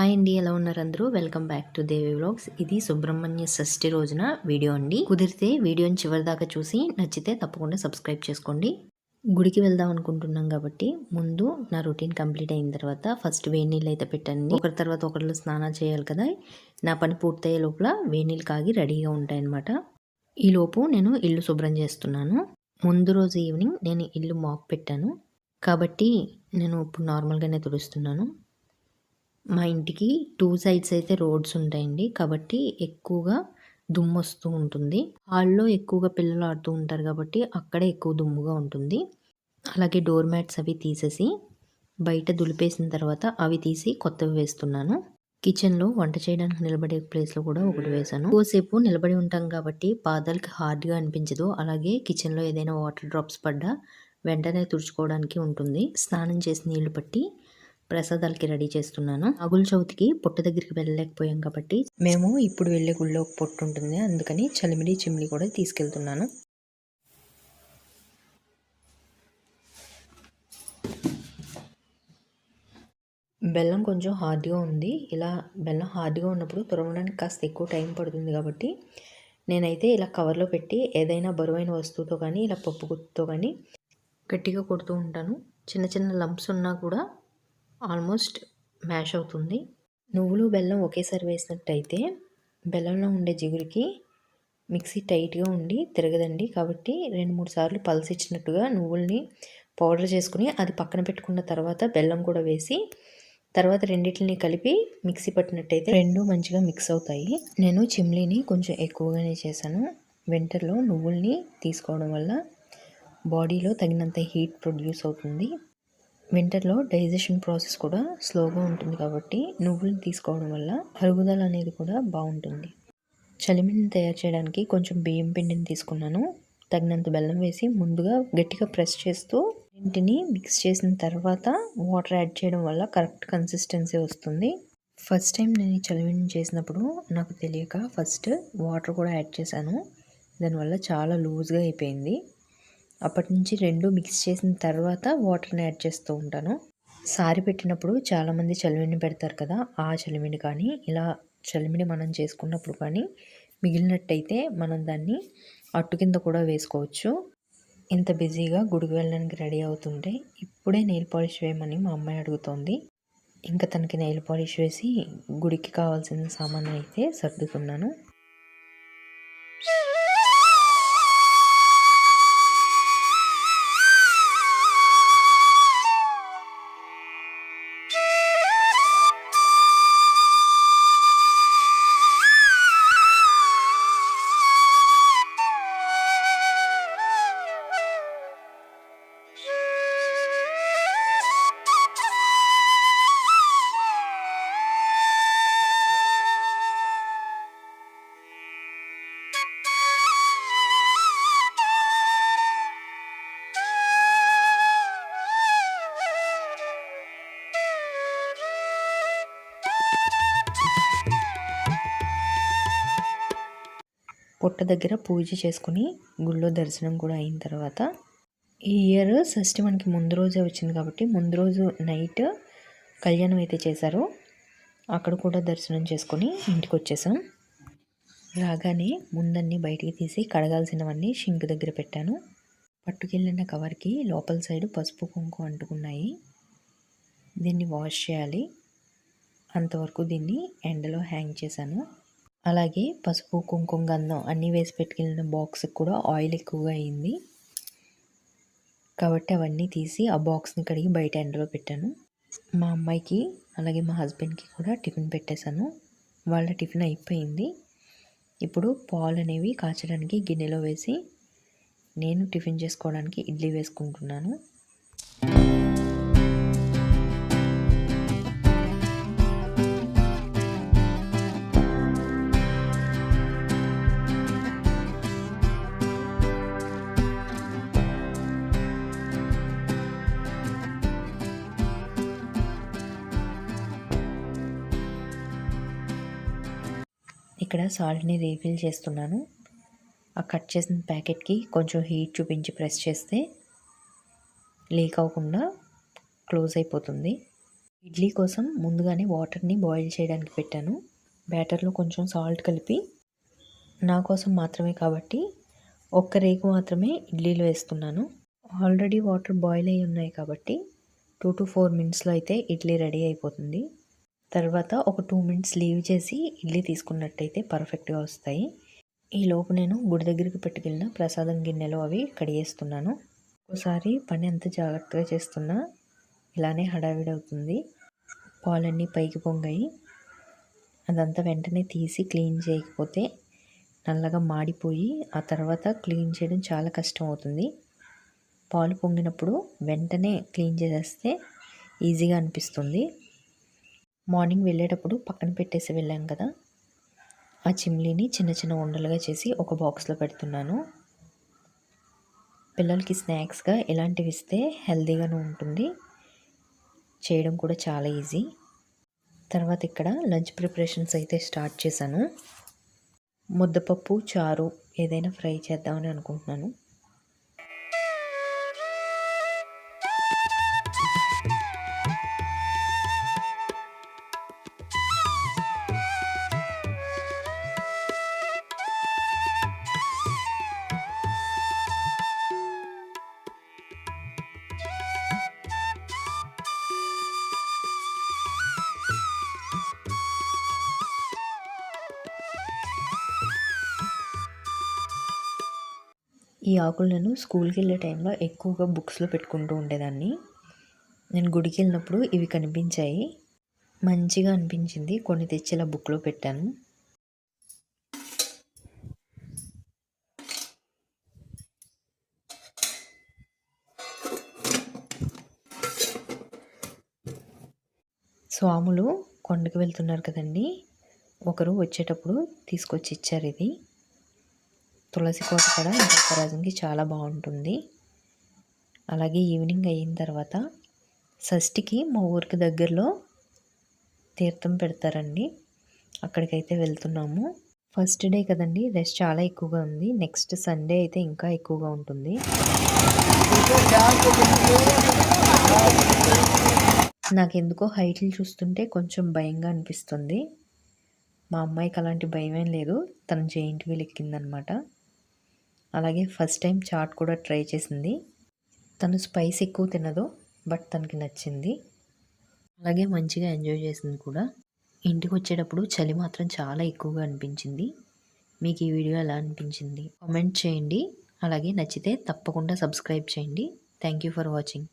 Hi అండి ఎలా ఉన్నారు అందరూ? Welcome back to Devi vlogs. ఇది సుబ్రహ్మణ్య షష్ఠి రోజున వీడియో అండి. కుదిరితే వీడియోని చివరి దాకా చూసి నచ్చితే తప్పకుండా సబ్స్క్రైబ్ చేసుకోండి. గుడికి వెళ్దాం అనుకుంటున్నాం కాబట్టి ముందు నా రొటీన్ కంప్లీట్ అయిన తర్వాత ఫస్ట్ వేడి నీళ్ళు అయితే పెట్టండి. ఒకరి తర్వాత ఒకరిలో స్నానం చేయాలి కదా. నా పని పూర్తయ్యే లోపల వేడి నీళ్ళు కాగి రెడీగా ఉంటాయన్నమాట. ఈలోపు నేను ఇల్లు శుభ్రం చేస్తున్నాను. ముందు రోజు ఈవినింగ్ నేను ఇల్లు మాప్ పెట్టాను. కాబట్టి నేను ఇప్పుడు నార్మల్గానే తుడుస్తున్నాను. మా ఇంటికి టూ సైడ్స్ అయితే రోడ్స్ ఉంటాయండి. కాబట్టి ఎక్కువగా దుమ్ము వస్తూ ఉంటుంది. హాల్లో ఎక్కువగా పిల్లలు ఆడుతూ ఉంటారు కాబట్టి అక్కడే ఎక్కువ దుమ్ముగా ఉంటుంది. అలాగే డోర్ మ్యాట్స్ అవి తీసేసి బయట దులిపేసిన తర్వాత అవి తీసి కొత్తవి వేస్తున్నాను. కిచెన్లో వంట చేయడానికి నిలబడే ప్లేస్లో కూడా ఒకటి వేసాను ఎక్కువసేపు నిలబడి ఉంటాం కాబట్టి పాదాలకి హార్డ్గా అనిపించదు. అలాగే కిచెన్లో ఏదైనా వాటర్ డ్రాప్స్ పడ్డా వెంటనే తుడుచుకోవడానికి ఉంటుంది. స్నానం చేసి నీళ్ళు పట్టి ప్రసాదాలకి రెడీ చేస్తున్నాను. అగుల చవితికి పొట్టు దగ్గరికి వెళ్ళలేకపోయాం కాబట్టి మేము ఇప్పుడు వెళ్ళే గుళ్ళో ఒక పొట్టు ఉంటుంది. అందుకని చలిమిడి చిమ్లి కూడా తీసుకెళ్తున్నాను. బెల్లం కొంచెం హార్డ్గా ఉంది. ఇలా బెల్లం హార్డ్గా ఉన్నప్పుడు తురవడానికి కాస్త ఎక్కువ టైం పడుతుంది కాబట్టి నేనైతే ఇలా కవర్లో పెట్టి ఏదైనా బరువైన వస్తువుతో కానీ ఇలా పప్పు గుత్తుతో కానీ గట్టిగా కొడుతూ ఉంటాను. చిన్న చిన్న లంప్స్ ఉన్నా కూడా ఆల్మోస్ట్ మ్యాష్ అవుతుంది. నువ్వులు బెల్లం ఒకేసారి వేసినట్టయితే బెల్లంలో ఉండే జిగురికి మిక్సీ టైట్గా ఉండి తిరగదండి. కాబట్టి రెండు మూడు సార్లు పలసిచ్చినట్టుగా నువ్వుల్ని పౌడర్ చేసుకుని అది పక్కన పెట్టుకున్న తర్వాత బెల్లం కూడా వేసి తర్వాత రెండింటిని కలిపి మిక్సీ పట్టినట్టయితే రెండు మంచిగా మిక్స్ అవుతాయి. నేను చిమ్లీని కొంచెం ఎక్కువగానే చేశాను. వింటర్లో నువ్వుల్ని తీసుకోవడం వల్ల బాడీలో తగినంత హీట్ ప్రొడ్యూస్ అవుతుంది. వింటర్లో డైజెషన్ ప్రాసెస్ కూడా స్లోగా ఉంటుంది కాబట్టి నువ్వులు తీసుకోవడం వల్ల అరుగుదల అనేది కూడా బాగుంటుంది. చలిమిని తయారు చేయడానికి కొంచెం బియ్యం పిండిని తీసుకున్నాను. తగినంత బెల్లం వేసి ముందుగా గట్టిగా ప్రెస్ చేస్తూ ఇంటిని మిక్స్ చేసిన తర్వాత వాటర్ యాడ్ చేయడం వల్ల కరెక్ట్ కన్సిస్టెన్సీ వస్తుంది. ఫస్ట్ టైం నేను ఈ చలిమిని చేసినప్పుడు నాకు తెలియక ఫస్ట్ వాటర్ కూడా యాడ్ చేశాను. దానివల్ల చాలా లూజ్గా అయిపోయింది. అప్పటి నుంచి రెండు మిక్స్ చేసిన తర్వాత వాటర్ని యాడ్ చేస్తూ ఉంటాను. సారి పెట్టినప్పుడు చాలామంది చలిమిని పెడతారు కదా ఆ చలిమిడి కానీ ఇలా చలిమిడి మనం చేసుకున్నప్పుడు కానీ మిగిలినట్టయితే మనం దాన్ని అట్టు కింద కూడా వేసుకోవచ్చు. ఇంత బిజీగా గుడికి వెళ్ళడానికి రెడీ అవుతుంటే ఇప్పుడే నెయిల్ పాలిష్ వేయమని మా అమ్మాయి అడుగుతోంది. ఇంకా తనకి నెయిల్ పాలిష్ వేసి గుడికి కావాల్సిన సామాన్ అయితే సర్దుతున్నాను. పొట్ట దగ్గర పూజ చేసుకుని గుళ్ళో దర్శనం కూడా అయిన తర్వాత ఈ ఇయర్ షష్ఠి మనకి ముందు రోజే వచ్చింది కాబట్టి ముందు రోజు నైట్ కళ్యాణం అయితే చేశారు. అక్కడ కూడా దర్శనం చేసుకొని ఇంటికి వచ్చేసాం. రాగానే ముందన్నీ బయటికి తీసి కడగాల్సినవన్నీ షింక్ దగ్గర పెట్టాను. పట్టుకెళ్ళిన కవర్కి లోపల సైడ్ పసుపు కుంకుమ అంటుకున్నాయి. దీన్ని వాష్ చేయాలి. అంతవరకు దీన్ని ఎండలో హ్యాంగ్ చేశాను. అలాగే పసుపు కుంకుమ గంధం అన్నీ వేసి పెట్టుకెళ్ళిన బాక్స్కి కూడా ఆయిల్ ఎక్కువగా అయింది. కాబట్టి అవన్నీ తీసి ఆ బాక్స్ని కడిగి బయట ఎండలో పెట్టాను. మా అమ్మాయికి అలాగే మా హస్బెండ్కి కూడా టిఫిన్ పెట్టేశాను. వాళ్ళ టిఫిన్ అయిపోయింది. ఇప్పుడు పాలు అనేవి కాచడానికి గిన్నెలో వేసి నేను టిఫిన్ చేసుకోవడానికి ఇడ్లీ వేసుకుంటున్నాను. ఇక్కడ సాల్ట్ని రీఫిల్ చేస్తున్నాను. ఆ కట్ చేసిన ప్యాకెట్కి కొంచెం హీట్ చూపించి ప్రెస్ చేస్తే లీక్ అవ్వకుండా క్లోజ్ అయిపోతుంది. ఇడ్లీ కోసం ముందుగానే వాటర్ని బాయిల్ చేయడానికి పెట్టాను. బ్యాటర్లో కొంచెం సాల్ట్ కలిపి నా కోసం మాత్రమే కాబట్టి ఒక్క రేకు మాత్రమే ఇడ్లీలో వేస్తున్నాను. ఆల్రెడీ వాటర్ బాయిల్ అయి ఉన్నాయి కాబట్టి టూ టు ఫోర్ మినిట్స్లో అయితే ఇడ్లీ రెడీ అయిపోతుంది. తర్వాత ఒక టూ మినిట్స్ లీవ్ చేసి ఇడ్లీ తీసుకున్నట్టయితే పర్ఫెక్ట్గా వస్తాయి. ఈ లోపు నేను గుడి దగ్గరికి పెట్టుకెళ్ళిన ప్రసాదం గిన్నెలో అవి కడిగేస్తున్నాను. ఒకసారి పని ఎంత జాగ్రత్తగా చేస్తున్నా ఇలానే హడావిడి అవుతుంది పాలన్నీ పైకి పొంగాయి. అదంతా వెంటనే తీసి క్లీన్ చేయకపోతే నల్లగా మాడిపోయి ఆ తర్వాత క్లీన్ చేయడం చాలా కష్టం అవుతుంది పాలు పొంగినప్పుడు వెంటనే క్లీన్ చేసేస్తే ఈజీగా అనిపిస్తుంది. మార్నింగ్ వెళ్ళేటప్పుడు పక్కన పెట్టేసి వెళ్ళాం కదా. ఆ చిమ్లీని చిన్న చిన్న ఉండలుగా చేసి ఒక బాక్స్లో పెడుతున్నాను. పిల్లలకి స్నాక్స్గా ఇలాంటివి ఇస్తే హెల్తీగాను ఉంటుంది. చేయడం కూడా చాలా ఈజీ. తర్వాత ఇక్కడ లంచ్ ప్రిపరేషన్స్ అయితే స్టార్ట్ చేశాను. ముద్దపప్పు చారు ఏదైనా ఫ్రై చేద్దామని అనుకుంటున్నాను. ఈ ఆకులు నేను స్కూల్కి వెళ్ళే టైంలో ఎక్కువగా బుక్స్లో పెట్టుకుంటూ ఉండేదాన్ని. నేను గుడికి వెళ్ళినప్పుడు ఇవి కనిపించాయి. మంచిగా అనిపించింది. కొన్ని తెచ్చి ఇలా బుక్లో పెట్టాను. స్వాములు కొండకు వెళ్తున్నారు కదండి. ఒకరు వచ్చేటప్పుడు తీసుకొచ్చి ఇచ్చారు ఇది. తులసి కోట కూడా దీపారాజనకి చాలా బాగుంటుంది. అలాగే ఈవినింగ్ అయిన తర్వాత షష్ఠికి మా ఊరికి దగ్గరలో తీర్థం పెడతారండి. అక్కడికైతే వెళ్తున్నాము. ఫస్ట్ డే కదండి రష్ చాలా ఎక్కువగా ఉంది. నెక్స్ట్ సండే అయితే ఇంకా ఎక్కువగా ఉంటుంది. నాకెందుకో హైట్లు చూస్తుంటే కొంచెం భయంగా అనిపిస్తుంది. మా అమ్మాయికి అలాంటి భయం ఏం లేదు. తను జెయింట్ వీల్ ఎక్కిందనమాట. అలాగే ఫస్ట్ టైం చాట్ కూడా ట్రై చేసింది. తను స్పైస్ ఎక్కువ తినదు బట్ తనకి నచ్చింది. అలాగే మంచిగా ఎంజాయ్ చేసింది కూడా. ఇంటికి వచ్చేటప్పుడు చలి మాత్రం చాలా ఎక్కువగా అనిపించింది. మీకు ఈ వీడియో ఎలా అనిపించింది? కామెంట్ చేయండి. అలాగే నచ్చితే తప్పకుండా సబ్స్క్రైబ్ చేయండి. Thank you for watching.